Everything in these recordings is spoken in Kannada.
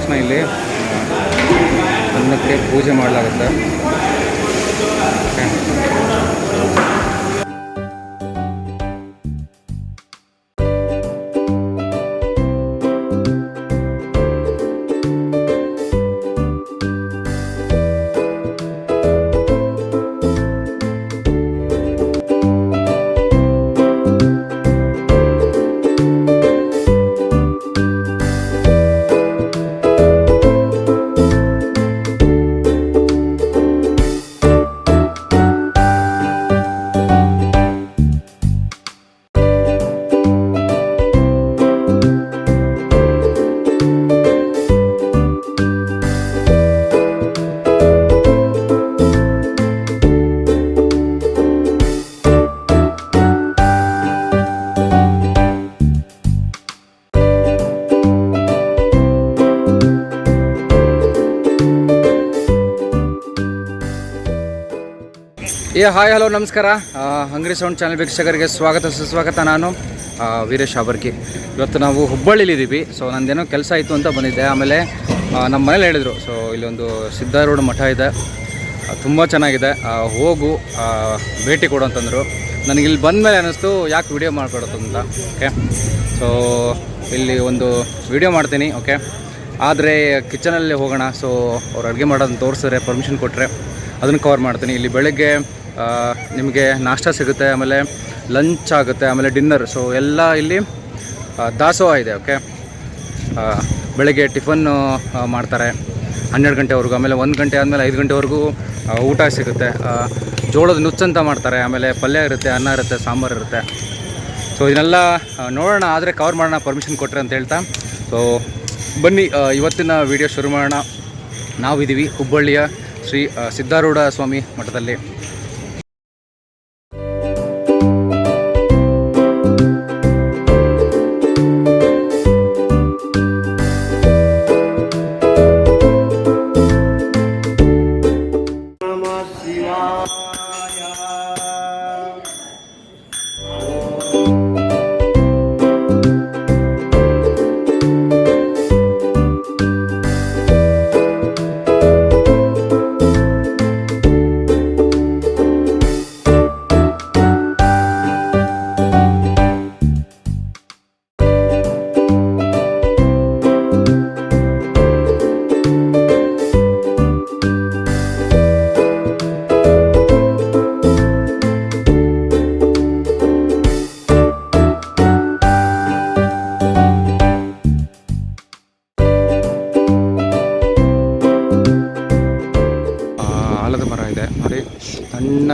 ತಕ್ಷಣ ಇಲ್ಲಿ. ಅನ್ನಕ್ಕೆ ಪೂಜೆ ಮಾಡಲಾಗುತ್ತೆ. ಏ ಹಾಯ್, ಹಲೋ, ನಮಸ್ಕಾರ. ಹಂಗ್ರಿ ಸೌಂಡ್ ಚಾನಲ್ ವೀಕ್ಷಕರಿಗೆ ಸ್ವಾಗತ, ಸುಸ್ವಾಗತ ನಾನು ವೀರೇಶ್ ಆಬರ್ಕಿ ಇವತ್ತು ನಾವು ಹುಬ್ಬಳ್ಳಿಲಿದ್ದೀವಿ ಸೊ ನಂದೇನೋ ಕೆಲಸ ಆಯಿತು ಅಂತ ಬಂದಿದ್ದೆ. ಆಮೇಲೆ ನಮ್ಮ ಮನೇಲಿ ಹೇಳಿದರು. ಸೊ ಇಲ್ಲೊಂದು ಸಿದ್ಧಾರೂಢ ಮಠ ಇದೆ. ತುಂಬ ಚೆನ್ನಾಗಿದೆ. ಹೋಗು ಭೇಟಿ ಕೊಡು ಅಂತಂದರು. ನನಗೆ ಇಲ್ಲಿ ಬಂದ ಮೇಲೆ ಅನ್ನಿಸ್ತು, ಯಾಕೆ ವಿಡಿಯೋ ಮಾಡ್ಕೊಡೋದು ಅಂತ. ಓಕೆ ಸೊ ಇಲ್ಲಿ ಒಂದು ವಿಡಿಯೋ ಮಾಡ್ತೀನಿ. ಓಕೆ ಆದರೆ ಕಿಚನಲ್ಲಿ ಹೋಗೋಣ. ಸೊ ಅವ್ರು ಅಡುಗೆ ಮಾಡೋದನ್ನು ತೋರಿಸಿದ್ರೆ ಪರ್ಮಿಷನ್ ಕೊಟ್ಟರೆ ಅದನ್ನು ಕವರ್ ಮಾಡ್ತೀನಿ. ಇಲ್ಲಿ ಬೆಳಗ್ಗೆ ನಿಮಗೆ ನಾಷ್ಟ ಸಿಗುತ್ತೆ, ಆಮೇಲೆ ಲಂಚ್ ಆಗುತ್ತೆ, ಆಮೇಲೆ ಡಿನ್ನರ್ ಸೊ ಎಲ್ಲ ಇಲ್ಲಿ ದಾಸೋಹ ಇದೆ ಓಕೆ ಬೆಳಗ್ಗೆ ಟಿಫನ್ನು ಮಾಡ್ತಾರೆ. ಹನ್ನೆರಡು ಗಂಟೆವರೆಗೂ, ಆಮೇಲೆ ಒಂದು ಗಂಟೆ ಆದಮೇಲೆ ಐದು ಗಂಟೆವರೆಗೂ ಊಟ ಸಿಗುತ್ತೆ. ಜೋಳದ ನುಚ್ಚಂತ ಮಾಡ್ತಾರೆ, ಆಮೇಲೆ ಪಲ್ಯ ಇರುತ್ತೆ, ಅನ್ನ ಇರುತ್ತೆ, ಸಾಂಬಾರು ಇರುತ್ತೆ. ಸೊ ಇದನ್ನೆಲ್ಲ ನೋಡೋಣ, ಆದರೆ ಕವರ್ ಮಾಡೋಣ ಪರ್ಮಿಷನ್ ಕೊಟ್ಟರೆ ಅಂತ ಹೇಳ್ತಾ. ಸೊ ಬನ್ನಿ ಇವತ್ತಿನ ವಿಡಿಯೋ ಶುರು ಮಾಡೋಣ. ನಾವಿದ್ದೀವಿ ಹುಬ್ಬಳ್ಳಿಯ ಶ್ರೀ ಸಿದ್ಧಾರೂಢ ಸ್ವಾಮಿ ಮಠದಲ್ಲಿ.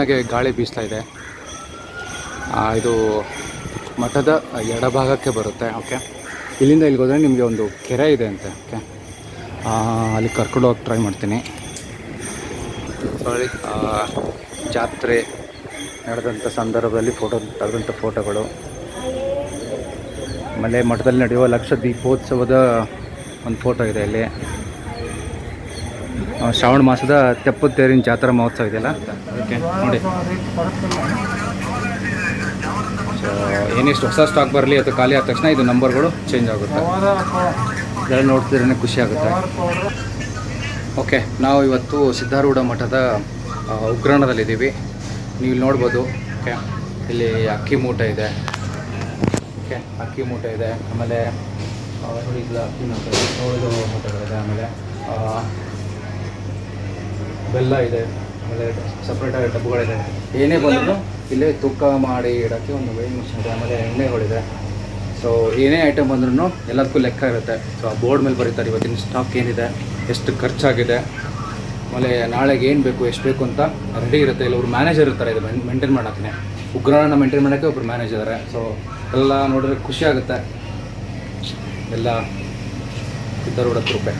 ತಣ್ಣಗೆ ಗಾಳಿ ಬೀಸ್ತಾ ಇದೆ. ಇದು ಮಠದ ಎಡಭಾಗಕ್ಕೆ ಬರುತ್ತೆ ಓಕೆ? ಇಲ್ಲಿಂದ ಇಲ್ಲಿಗೆ ಹೋದರೆ ನಿಮಗೆ ಒಂದು ಕೆರೆ ಇದೆ ಅಂತೆ ಓಕೆ? ಅಲ್ಲಿ ಕರ್ಕೊಂಡು ಹೋಗಿ ಟ್ರೈ ಮಾಡ್ತೀನಿ. ಸಾರಿ ಜಾತ್ರೆ ನಡೆದಂಥ ಸಂದರ್ಭದಲ್ಲಿ ಫೋಟೋ ತೆಗೆದಂಥ ಫೋಟೋಗಳು ಆಮೇಲೆ ಮಠದಲ್ಲಿ ನಡೆಯುವ ಲಕ್ಷ ದೀಪೋತ್ಸವದ ಒಂದು ಫೋಟೋ ಇದೆ ಇಲ್ಲಿ. ಆ, ಶ್ರಾವಣ ಮಾಸದ ತೆಪ್ಪದ ತೇರಿನ ಜಾತ್ರಾ ಮಹೋತ್ಸವ ಇದೆಯಲ್ಲ? ಓಕೆ, ನೋಡಿ. ಏನಿಷ್ಟು ಹೊಸ ಸ್ಟಾಕ್ ಬರಲಿ ಅಥವಾ ಖಾಲಿ ಆದ ತಕ್ಷಣ ಇದು ನಂಬರ್ಗಳು ಚೇಂಜ್ ಆಗುತ್ತೆ. ಇದೆಲ್ಲ ನೋಡ್ತಿದ್ರೆ ಖುಷಿ ಆಗುತ್ತೆ. ಓಕೆ ನಾವು ಇವತ್ತು ಸಿದ್ಧಾರೂಢ ಮಠದ ಉಗ್ರಾಣದಲ್ಲಿದ್ದೀವಿ. ನೀವು ಇಲ್ಲಿ ನೋಡ್ಬೋದು. ಓಕೆ ಇಲ್ಲಿ ಅಕ್ಕಿ ಮೂಟ ಇದೆ. ಓಕೆ ಅಕ್ಕಿ ಮೂಟ ಇದೆ. ಆಮೇಲೆ ಅಕ್ಕಿ ಮೂಟಗಳಿದೆ ಆಮೇಲೆ ಬೆಲ್ಲ ಇದೆ, ಆಮೇಲೆ ಸಪ್ರೇಟಾಗಿ ಡಬ್ಬುಗಳಿದೆ. ಏನೇ ಬಂದರೂ ಇಲ್ಲೇ ತುಕ್ಕ ಮಾಡಿ ಇಡೋಕ್ಕೆ ಒಂದು ವೇಯಿಂಗ್ ಮಿಷನ್ ಇದೆ, ಆಮೇಲೆ ಎಣ್ಣೆಗಳಿದೆ. ಸೊ ಏನೇ ಐಟಮ್ ಬಂದ್ರೂ ಎಲ್ಲದಕ್ಕೂ ಲೆಕ್ಕ ಇರುತ್ತೆ. ಸೊ ಆ ಬೋರ್ಡ್ ಮೇಲೆ ಬರೀತಾರೆ, ಇವತ್ತಿನ ಸ್ಟಾಕ್ ಏನಿದೆ, ಎಷ್ಟು ಖರ್ಚಾಗಿದೆ. ಆಮೇಲೆ ನಾಳೆಗೆ ಏನು ಬೇಕು, ಎಷ್ಟು ಬೇಕು ಅಂತ ರೆಡಿ ಇರುತ್ತೆ. ಇಲ್ಲ ಒಬ್ರು ಮ್ಯಾನೇಜರ್ ಇರ್ತಾರೆ, ಇದು ಮೇಂಟೈನ್ ಮಾಡೋಕ್ಕೆ. ಉಗ್ರಾಣ ಮೇಂಟೈನ್ ಮಾಡೋಕ್ಕೆ ಒಬ್ರು ಮ್ಯಾನೇಜರ್ ಇದ್ದಾರೆ ಸೊ ಎಲ್ಲ ನೋಡಿದ್ರೆ ಖುಷಿ ಆಗುತ್ತೆ. ಎಲ್ಲ ಸಿದ್ಧಾರೂಢ ಕೃಪೆ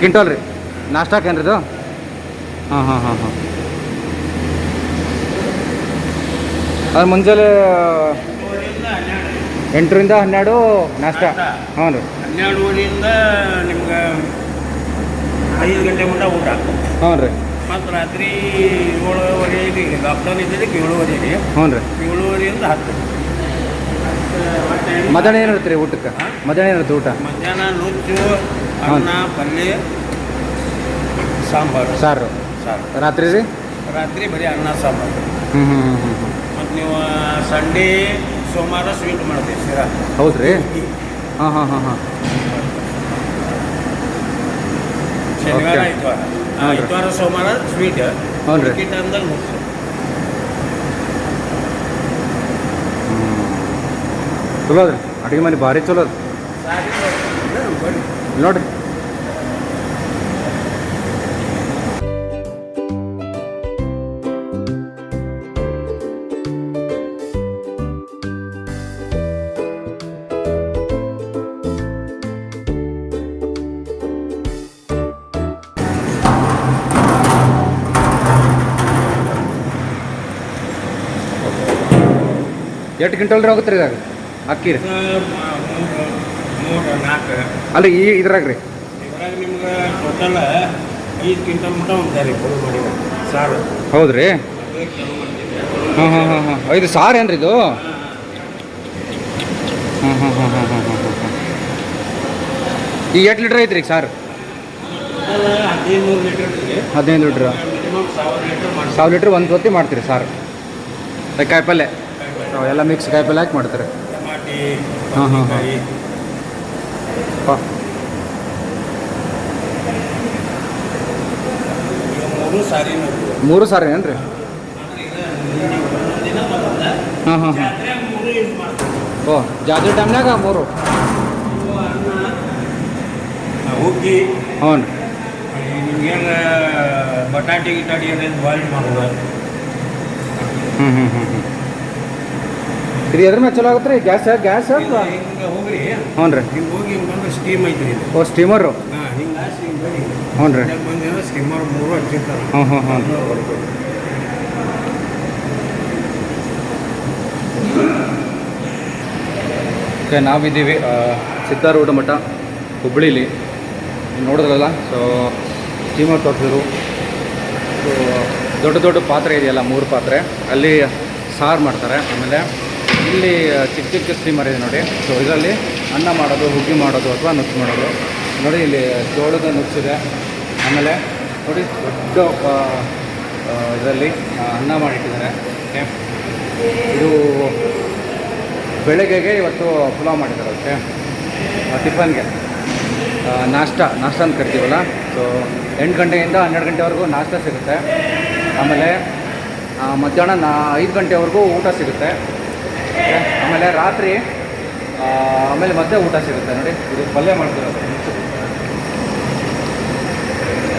ಒಂದು ಕ್ವಿಂಟಲ್ ರೀ ನಾಷ್ಟಾಕೇನ್ರಿ ಇದು? ಹಾಂ ಹಾಂ ಹಾಂ ಹಾಂ. ಅದು ಮುಂಜಾನೆ ಎಂಟರಿಂದ ಹನ್ನೆರಡು ನಾಷ್ಟ. ಹ್ಞೂ ರೀ. ಹನ್ನೆರಡುವರೆಯಿಂದ ನಿಮ್ಗೆ ಐದು ಗಂಟೆ ಮುಂದೆ ಊಟ. ಹ್ಞೂ ರೀ. ಮತ್ತು ರಾತ್ರಿ ಏಳುವರೆಗೆ ಲಾಕ್ಡೌನ್ ಇದ್ದಿದ್ದಕ್ಕೆ ಏಳುವರೆಗೆ ಹ್ಞೂ ರೀ. ಏಳುವರೆಯಿಂದ ಹತ್ತು. ಮಧ್ಯಾಹ್ನ ಏನು ಇರುತ್ತೆ ರೀ ಊಟಕ್ಕೆ ಮಧ್ಯಾಹ್ನ ಏನಿರುತ್ತೆ ಊಟ? ಮಧ್ಯಾಹ್ನ ನುಚ್ಚು ಅನ್ನ ಪಲ್ಯ ಸಾಂಬಾರು. ಸಾರು. ಸಾರು. ರಾತ್ರಿ ರೀ? ರಾತ್ರಿ ಬರೀ ಅನ್ನ ಸಾಂಬಾರು. ಹ್ಞೂ ಹ್ಞೂ ಹ್ಞೂ ಹ್ಞೂ ಮತ್ತು ನೀವು ಸಂಡೇ ಸೋಮವಾರ ಸ್ವೀಟ್ ಮಾಡ್ತೀವಿ ಶಿರಾ. ಹೌದು ರೀ ಹಾಂ ಹಾಂ ಹಾಂ ಹಾಂ. ಶನಿವಾರ. ಐತವಾರ. ಐತವಾರ ಸೋಮವಾರ ಸ್ವೀಟ್ ಹೌದು ರೀ. ಟೈಮ್ದಾಗ ನುಚ್ಚು ಚಲೋ ಅದ್ರಿ. ಅಡುಗೆ ಮನೆ ಭಾರಿ ಚಲೋ ಅದ. ನೋಡ್ರಿ. ಎಷ್ಟು ಕ್ವಿಂಟಲ್ ರೀ ಹೋಗುತ್ತೆ ರೀ ಇದಾಗ ಅಕ್ಕಿ ರೀ? ಅಲ್ಲ ಈ ಇದ್ರಾಗ ರೀ. ಇದ್ರಾಗ ನಿಮ್ಗೆ ಟೋಟಲ್ ಐದು ಕ್ವಿಂಟಲ್ ಮಟ್ಟ ಸಾರು. ಹೌದ್ರಿ ಹಾಂ ಹಾಂ ಹಾಂ ಹಾಂ. ಐದು ಸಾರು ಏನ್ರಿ ಇದು? ಹಾಂ ಹಾಂ. ಹಾಂ ಹಾಂ ಹಾಂ ಹಾಂ ಹಾಂ ಈಗ ಎಷ್ಟು ಲೀಟ್ರ್ ಐತ್ರಿ ಸಾರು? ಹದಿನೈದು ಲೀಟ್ರ್ ಹದಿನೈದು ಲೀಟ್ರ್. ಸಾವಿರ ಲೀಟ್ರ್ ಒಂದು ಹೊತ್ತಿ ಮಾಡ್ತೀರಿ ಸಾರು. ಕಾಯಿ ಪಲ್ಯ ಎಲ್ಲ ಮಿಕ್ಸ್ ಕಾಯಿ ಪಲ್ಯ ಹಾಕಿ ಮಾಡ್ತಾರೆ. ಹಾಂ ಹಾಂ ಹಾಂ. ಅಪ್ಪ ಮೂರು ಸಾರಿ ಏನು ರೀ ಹಾಂ ಹಾಂ ಹಾಂ ಓ ಜಾತ್ರೆ ಟೈಮ್ನಾಗ ಮೂರು? ಹುಗ್ಗಿ ಹ್ಞೂ ನಿಮ್ಗೇನು ಬಟಾಟಿ ಗಿಟಾಟಿ ಏನೇನು ಬಾಯ್ಲ್ ಮಾಡೋದು? ಹ್ಞೂ ಹ್ಞೂ ಹ್ಞೂ ಹ್ಞೂ ಇದು ಎದ್ರ ಮೇಲೆ ಚಲೋ ಆಗುತ್ತೆ ರೀ. ಗ್ಯಾಸ್ ಗ್ಯಾಸ್ ಹೋಗ್ರಿ. ಹ್ಞೂ ರೀ. ಹಿಂಗೆ ಹೋಗಿ ಬಂದ್ರೆ ಸ್ಟೀಮ್ ಐತಿ ಓ ಸ್ಟೀಮರು ಹಾಂ ಹ್ಞೂ ರೀ. ಸ್ಟೀಮರ್ ಮೂರು ಹಚ್ಚಿರ್ತಾರೆ. ಹ್ಞೂ ಹ್ಞೂ ಹ್ಞೂ ಓಕೆ ನಾವಿದ್ದೀವಿ ಆ, ಸಿದ್ಧಾರೂಢ ಮಠ ಹುಬ್ಳಿಲಿ. ನೋಡಿದ್ರಲ್ಲ ಸೊ ಸ್ಟೀಮರ್ ತೋರಿಸಿದ್ರು. ಸೊ ದೊಡ್ಡ ದೊಡ್ಡ ಪಾತ್ರೆ ಇದೆಯಲ್ಲ ಮೂರು ಪಾತ್ರೆ. ಅಲ್ಲಿ ಸಾರು ಮಾಡ್ತಾರೆ ಆಮೇಲೆ ಇಲ್ಲಿ ಚಿಕ್ಕ ಚಿಕ್ಕ ಸ್ಟೀಮರ್ ಇದೆ ನೋಡಿ. ಸೊ ಇದರಲ್ಲಿ ಅನ್ನ ಮಾಡೋದು, ಹುಗ್ಗಿ ಮಾಡೋದು ಅಥವಾ ನುಚ್ಚು ಮಾಡೋದು. ನೋಡಿ, ಇಲ್ಲಿ ಜೋಳದ ನುಚ್ಚಿದೆ ಆಮೇಲೆ ನೋಡಿ, ದೊಡ್ಡ ಇದರಲ್ಲಿ ಅನ್ನ ಮಾಡಿಟ್ಟಿದ್ದಾರೆ. ಓಕೆ ಇದು ಬೆಳಗ್ಗೆಗೆ ಇವತ್ತು ಪುಲಾವ್ ಮಾಡಿದ್ದಾರೆ ಓಕೆ ಟಿಫನ್ಗೆ. ನಾಷ್ಟ ನಾಷ್ಟ ಅಂತ ಕರಿತೀವಲ್ಲ? ಸೊ ಎಂಟು ಗಂಟೆಯಿಂದ ಹನ್ನೆರಡು ಗಂಟೆವರೆಗೂ ನಾಷ್ಟ ಸಿಗುತ್ತೆ. ಆಮೇಲೆ ಮಧ್ಯಾಹ್ನ ನಾ ಐದು ಗಂಟೆವರೆಗೂ ಊಟ ಸಿಗುತ್ತೆ. ಆಮೇಲೆ ರಾತ್ರಿ ಆಮೇಲೆ ಮತ್ತೆ ಊಟ ಸಿಗುತ್ತೆ ನೋಡಿ. ಇದು ಪಲ್ಯ ಮಾಡ್ತಿರೋದು.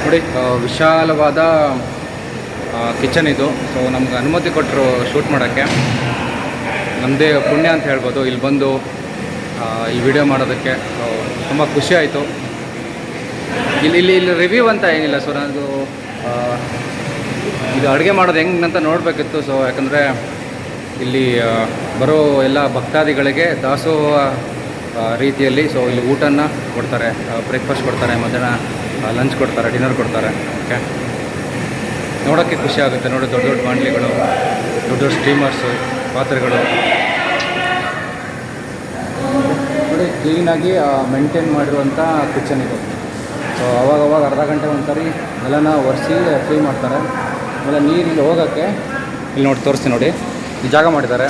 ನೋಡಿ ವಿಶಾಲವಾದ ಕಿಚನ್ ಇದು. ಸೊ ನಮ್ಗೆ ಅನುಮತಿ ಕೊಟ್ಟರು ಶೂಟ್ ಮಾಡೋಕ್ಕೆ. ನಮ್ಮದೇ ಪುಣ್ಯ ಅಂತ ಹೇಳ್ಬೋದು. ಇಲ್ಲಿ ಬಂದು ಈ ವಿಡಿಯೋ ಮಾಡೋದಕ್ಕೆ. ಸೊ ತುಂಬ ಖುಷಿ ಆಯಿತು. ಇಲ್ಲಿ ಇಲ್ಲಿ ಇಲ್ಲಿ ರಿವ್ಯೂ ಅಂತ ಏನಿಲ್ಲ. ಸೊ ನಾನು ಇದು ಅಡುಗೆ ಮಾಡೋದು ಹೆಂಗೆ ಅಂತ ನೋಡಬೇಕಿತ್ತು. ಸೊ ಯಾಕಂದರೆ ಇಲ್ಲಿ ಬರೋ ಎಲ್ಲ ಭಕ್ತಾದಿಗಳಿಗೆ ದಾಸೋಹ ರೀತಿಯಲ್ಲಿ ಸೊ ಇಲ್ಲಿ ಊಟನ ಕೊಡ್ತಾರೆ ಬ್ರೇಕ್ಫಾಸ್ಟ್ ಕೊಡ್ತಾರೆ, ಮಧ್ಯಾಹ್ನ ಲಂಚ್ ಕೊಡ್ತಾರೆ ಡಿನ್ನರ್ ಕೊಡ್ತಾರೆ ಓಕೆ ನೋಡೋಕ್ಕೆ ಖುಷಿ ಆಗುತ್ತೆ, ನೋಡಿ ದೊಡ್ಡ ದೊಡ್ಡ ಬಾಂಡ್ಲಿಗಳು ದೊಡ್ಡ ದೊಡ್ಡ ಸ್ಟೀಮರ್ಸು ಪಾತ್ರೆಗಳು. ನೋಡಿ ಕ್ಲೀನಾಗಿ ಮೇಂಟೈನ್ ಮಾಡಿರುವಂಥ ಕಿಚನ್ ಇದು. ಸೊ ಅವಾಗವಾಗ ಅವಾಗ ಅರ್ಧ ಗಂಟೆ ಒಂದ್ಸರಿ ನೆಲನ ಒರೆಸಿ ಫ್ರೀ ಮಾಡ್ತಾರೆ. ಆಮೇಲೆ ನೀರು ಹೋಗೋಕ್ಕೆ, ಇಲ್ಲಿ ನೋಡಿ ತೋರಿಸಿ ನೋಡಿ. ಜಾಗ ಮಾಡಿದ್ದಾರೆ.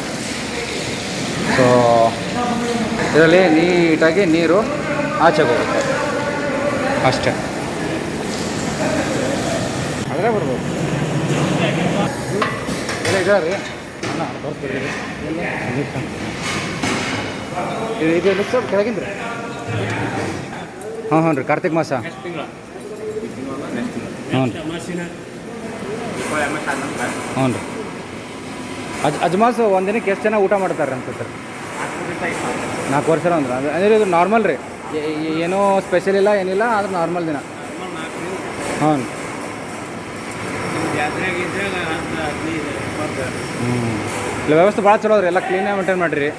ಸೊ ಇದರಲ್ಲಿ ನೀಟಾಗಿ ನೀರು ಆಚೆ ಹೋಗುತ್ತೆ. ಅಷ್ಟೇ. ಅದೇ ಬರ್ಬೋದು. ಇಲ್ಲ ಇದ್ದಾರೆ ರೀ. ಅಣ್ಣ ತೋರಿಸ್ಬಿಡಿ ಇದು ಇದು ಮಿಕ್ಸ್ ಕೆಳಗಿಂದ ರೀ. ಹಾಂ ಹ್ಞೂ ರೀ. ಕಾರ್ತಿಕ್ ಮಾಸ. ಹ್ಞೂ ರೀ. ಹ್ಞೂ ರೀ. ಅಜ್, ಅಜ್ಮಾಸ್ ಒಂದಿನಕ್ಕೆ ದಿನಕ್ಕೆ ಎಷ್ಟು ಜನ ಊಟ ಮಾಡ್ತಾರೆ ಅಂತ ಸರ್ ನಾಲ್ಕು ವರ್ಷ ಅಂದ್ರೆ ಅಂದರೆ ಇದು ನಾರ್ಮಲ್ ರೀ. ಏನೂ ಸ್ಪೆಷಲ್ ಇಲ್ಲ, ಏನಿಲ್ಲ, ಆದ್ರೆ ನಾರ್ಮಲ್ ದಿನ. ಹ್ಞೂ ಇಲ್ಲ, ವ್ಯವಸ್ಥೆ ಭಾಳ ಚಲೋ ಅದ್ರಿ, ಎಲ್ಲ ಕ್ಲೀನಾಗಿ ಮೇಂಟೈನ್ ಮಾಡಿರಿ.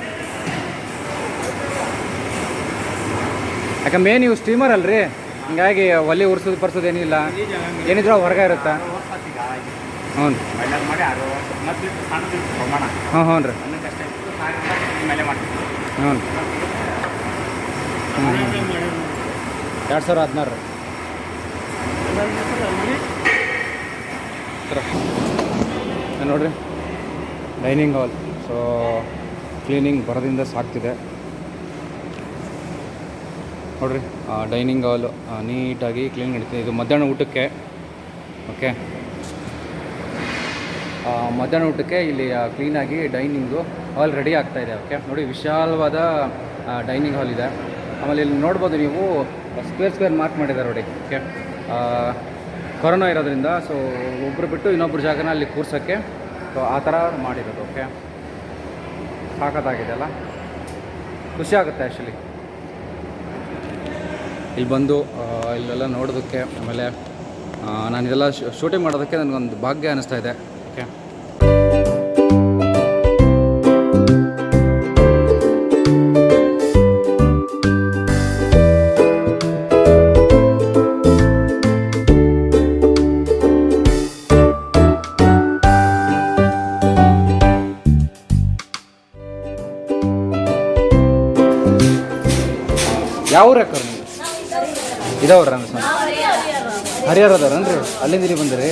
ಯಾಕೆ ಮೇನ್ ನೀವು ಸ್ಟೀಮರ್ ಅಲ್ರಿ. ಹಿಂಗಾಗಿ ಒಲೆ ಉರ್ಸೋದು, ಪರ್ಸೋದು ಏನಿಲ್ಲ. ಏನಿದ್ರು ಹೊರಗೆ ಇರುತ್ತಾ? ಹ್ಞೂ ಮೈಲಾಗ ಮಾಡಿ ಅದು ಮತ್ತೆ ಪ್ರಮಾಣ ಹ್ಞೂ ಹ್ಞೂ ರೀ ಅನ್ನಕ್ಕೆ ಅಷ್ಟೇ ಮೇಲೆ ಮಾಡ್ತೀವಿ. ಹ್ಞೂ. ಎರಡು ಸಾವಿರ ಹದಿನಾರು. ರೀ ನೋಡ್ರಿ. Dining hall. ಸೊ ಕ್ಲೀನಿಂಗ್ ಬರೋದಿಂದ ಸಾಕ್ತಿದೆ. ನೋಡ್ರಿ ಡೈನಿಂಗ್ ಹಾಲು ನೀಟಾಗಿ ಕ್ಲೀನ್ ಇಡ್ತೀನಿ ಇದು ಮಧ್ಯಾಹ್ನ ಊಟಕ್ಕೆ. ಓಕೆ ಮಧ್ಯಾಹ್ನ ಊಟಕ್ಕೆ ಇಲ್ಲಿ ಕ್ಲೀನಾಗಿ ಡೈನಿಂಗು ಹಾಲ್ ರೆಡಿ ಇದೆ ಓಕೆ ನೋಡಿ, ವಿಶಾಲವಾದ ಡೈನಿಂಗ್ ಹಾಲ್ ಇದೆ. ಆಮೇಲೆ ಇಲ್ಲಿ ನೋಡ್ಬೋದು ನೀವು ಸ್ಕ್ವೇರ್ ಸ್ಕ್ವೇರ್ ಮಾರ್ಕ್ ಮಾಡಿದ್ದಾರೆ ನೋಡಿ ಓಕೆ ಕೊರೋನಾ ಇರೋದ್ರಿಂದ ಸೊ ಒಬ್ಬರು ಬಿಟ್ಟು ಇನ್ನೊಬ್ಬರು ಜಾಗನ ಅಲ್ಲಿ ಕೂರ್ಸೋಕ್ಕೆ ಸೊ ಆ ಥರ ಮಾಡಿರೋದು ಓಕೆ ಸಾಕತ್ತಾಗಿದೆ ಅಲ್ಲ? ಖುಷಿ ಆಗುತ್ತೆ ಆ್ಯಕ್ಚುಲಿ ಇಲ್ಲಿ ಬಂದು ಇಲ್ಲೆಲ್ಲ ನೋಡೋದಕ್ಕೆ ಆಮೇಲೆ ನಾನು ಇದೆಲ್ಲ ಶೂಟಿಂಗ್ ಮಾಡೋದಕ್ಕೆ ನನಗೊಂದು ಭಾಗ್ಯ ಅನ್ನಿಸ್ತಾ ಇದೆ. ಯಾವ ಇದಾವ್ರ ಹರಿಹರ ಅದಾರನ್ರಿ ಅಲ್ಲಿಂದ ರೀ ಬಂದ್ರಿ?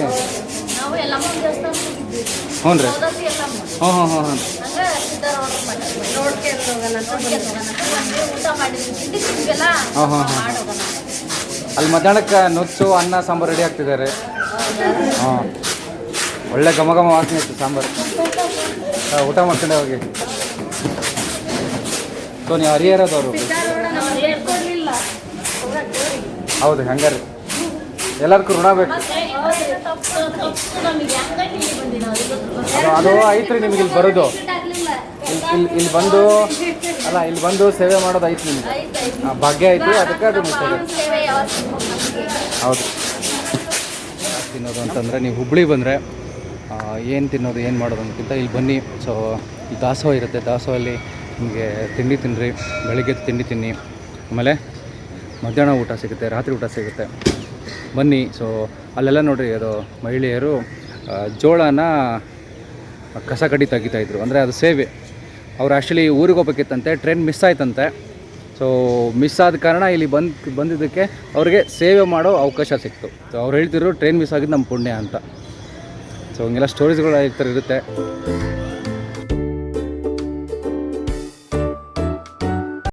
ಹ್ಞೂ ರೀ ಹ್ಞೂ ಹ್ಞೂ. ಹ್ಞೂ ಹ್ಞೂ ಹಾಂ ಹಾಂ ಹಾಂ ಅಲ್ಲಿ ಮಧ್ಯಾಹ್ನಕ್ಕೆ ನುಚ್ಚು ಅನ್ನ ಸಾಂಬಾರು ರೆಡಿ ಆಗ್ತಿದ್ದಾರೆ. ಹಾಂ ಒಳ್ಳೆ ಘಮ ಘಮ ವಾಸನೆ ಇತ್ತು ಸಾಂಬಾರು. ಹಾಂ, ಊಟ ಮಾಡ್ಕೊಂಡೆ ಹೋಗಿ. ಸೊ ನೀವು ಹರಿಹರದವರು ನಾವು ಹೇಳ್ಕೊಡ್ಲಿಲ್ಲ ಹೌದು ಹಂಗಾರೆ. ಎಲ್ಲರಿಗೂ ಋಣ ಬೇಕು. ತಪ್ಪು ತಪ್ಪು ನಮಗೆ ಹಂಗಾಗಿ ಇಲ್ಲಿ ಬಂದ್ವಿ ಅದು ಅದು ಐತ್ರಿ ನಿಮ್ಗೆ ಇಲ್ಲಿ ಬರೋದು. ಇಲ್ಲಿ ಇಲ್ಲಿ ಇಲ್ಲಿ ಬಂದು ಅಲ್ಲ ಇಲ್ಲಿ ಬಂದು ಸೇವೆ ಮಾಡೋದು ಐತಿ ನಿಮ್ಗೆ ಭಾಗ್ಯ ಐತಿ ಅದಕ್ಕೆ ಅದು ಹೌದು. ತಿನ್ನೋದು ಅಂತಂದರೆ ನೀವು ಹುಬ್ಳಿ ಬಂದರೆ ಏನು ತಿನ್ನೋದು ಏನು ಮಾಡೋದು ಅನ್ನೋಕ್ಕಿಂತ ಇಲ್ಲಿ ಬನ್ನಿ. ಸೊ ಈ ದಾಸೋಹ ಇರುತ್ತೆ. ದಾಸೋಹಲ್ಲಿ ನಿಮಗೆ ತಿಂಡಿ ತಿನ್ನಿರಿ ಬೆಳಿಗ್ಗೆ ತಿಂಡಿ ತಿನ್ನಿ. ಆಮೇಲೆ ಮಧ್ಯಾಹ್ನ ಊಟ ಸಿಗುತ್ತೆ, ರಾತ್ರಿ ಊಟ ಸಿಗುತ್ತೆ. ಬನ್ನಿ ಸೊ ಅಲ್ಲೆಲ್ಲ ನೋಡ್ರಿ, ಅದು ಮಹಿಳೆಯರು ಜೋಳನ ಕಸ ಕಡಿ ತೆಗಿತಾಯಿದ್ರು ಅಂದರೆ ಅದು ಸೇವೆ. ಅವ್ರು ಆ್ಯಕ್ಚುಲಿ ಊರಿಗೆ ಹೋಗ್ಬೇಕಿತ್ತಂತೆ ಟ್ರೈನ್ ಮಿಸ್ ಆಯ್ತಂತೆ. ಸೊ ಮಿಸ್ ಆದ ಕಾರಣ ಇಲ್ಲಿ ಬಂದು, ಬಂದಿದ್ದಕ್ಕೆ ಅವ್ರಿಗೆ ಸೇವೆ ಮಾಡೋ ಅವಕಾಶ ಸಿಕ್ತು. ಸೊ ಅವ್ರು ಹೇಳ್ತಿದ್ರು ಟ್ರೈನ್ ಮಿಸ್ ಆಗಿದ್ದು ನಮ್ಮ ಪುಣ್ಯ ಅಂತ. ಸೊ ಹಂಗೆಲ್ಲ ಸ್ಟೋರೀಸ್ಗಳು ಈ ಥರ ಇರುತ್ತೆ.